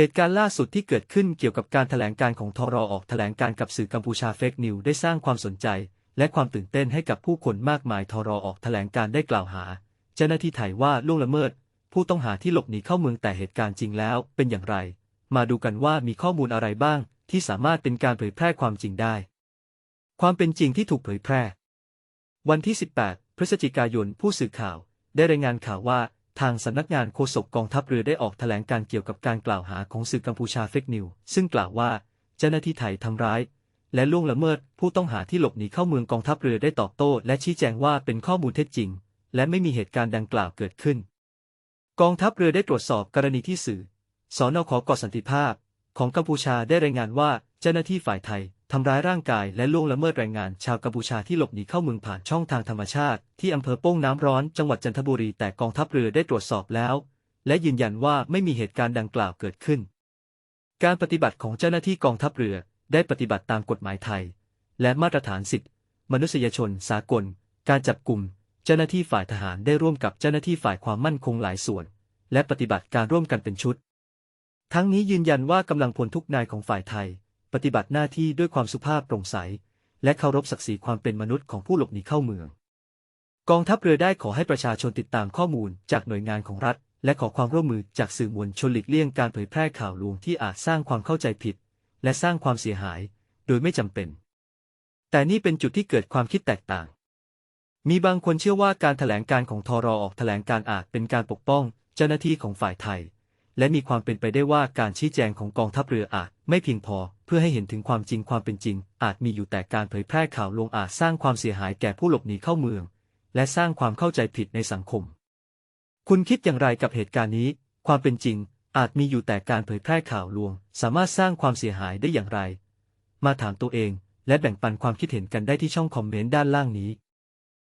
เหตุการณ์ล่าสุดที่เกิดขึ้นเกี่ยวกับการแถลงการของทรอออกแถลงการกับสื่อกัมพูชาเฟกนิวได้สร้างความสนใจ และความตื่นเต้นให้กับผู้คนมากมายทรอออกแถลงการได้กล่าวหา เจ้าหน้าที่ไทยว่าล่วงละเมิด ผู้ต้องหาที่หลบหนีเข้าเมืองแต่เหตุการณ์จริงแล้วเป็นอย่างไร มาดูกันว่ามีข้อมูลอะไรบ้าง ที่สามารถเป็นการเผยแพร่ความจริงได้ ความเป็นจริงที่ถูกเผยแพร่ วันที่ 18 พฤศจิกายนผู้สื่อข่าว ได้รายงานข่าวว่า ทางสำนักงานโฆษกกองทัพเรือได้ออกแถลงการเกี่ยวกับการกล่าวหาของสื่อกัมพูชาเฟกนิว ซึ่งกล่าวว่าเจ้าหน้าที่ไทยทำร้าย และล่วงละเมิดผู้ต้องหาที่หลบหนีเข้าเมืองกองทัพเรือได้ตอบโต้ และชี้แจงว่าเป็นข้อมูลเท็จจริง และไม่มีเหตุการณ์ดังกล่าวเกิดขึ้น กองทัพเรือได้ตรวจสอบกรณีที่สื่อสอนอขอกอสันติภาพ ของกัมพูชาได้รายงานว่าเจ้าหน้าที่ฝ่ายไทยทำร้ายร่างกายและล่วงละเมิดแรงงานชาวกัมพูชาที่หลบหนีเข้าเมืองผ่านช่องทางธรรมชาติที่อำเภอโป้งน้ำร้อนจังหวัดจันทบุรีแต่กองทัพเรือได้ตรวจสอบแล้ว และยืนยันว่าไม่มีเหตุการณ์ดังกล่าวเกิดขึ้น การปฏิบัติของเจ้าหน้าที่กองทัพเรือได้ปฏิบัติตามกฎหมายไทย และมาตรฐานสิทธิมนุษยชนสากล การจับกลุ่ม เจ้าหน้าที่ฝ่ายทหารได้ร่วมกับเจ้าหน้าที่ฝ่ายความมั่นคงหลายส่วน และปฏิบัติการร่วมกันเป็นชุด ทั้งนี้ยืนยันว่ากำลังพลทุกนายของฝ่ายไทย ปฏิบัติหน้าที่ด้วยความสุภาพโปร่งใส และเคารพศักดิ์ศรีความเป็นมนุษย์ของผู้หลบหนีเข้าเมือง กองทัพเรือได้ขอให้ประชาชนติดตามข้อมูลจากหน่วยงานของรัฐ และขอความร่วมมือจากสื่อมวลชนหลีกเลี่ยงการเผยแพร่ข่าวลวงที่อาจสร้างความเข้าใจผิด และสร้างความเสียหาย โดยไม่จำเป็น แต่นี่เป็นจุดที่เกิดความคิดแตกต่าง มีบางคนเชื่อว่าการแถลงการของทรอออกแถลงการอาจเป็นการปกป้อง เจ้าหน้าที่ของฝ่ายไทย และมีความเป็นไปได้ว่าการชี้แจงของกองทัพเรืออาจ ไม่เพียงพอ เพื่อให้เห็นถึงความจริงความเป็นจริง อาจมีอยู่แต่การเผยแพร่ข่าวลวงอาจสร้างความเสียหายแก่ผู้หลบหนีเข้าเมือง และสร้างความเข้าใจผิดในสังคม คุณคิดอย่างไรกับเหตุการณ์นี้ ความเป็นจริง อาจมีอยู่แต่การเผยแพร่ข่าวลวง สามารถสร้างความเสียหายได้อย่างไร มาถามตัวเอง และแบ่งปันความคิดเห็นกันได้ที่ช่องคอมเมนต์ด้านล่างนี้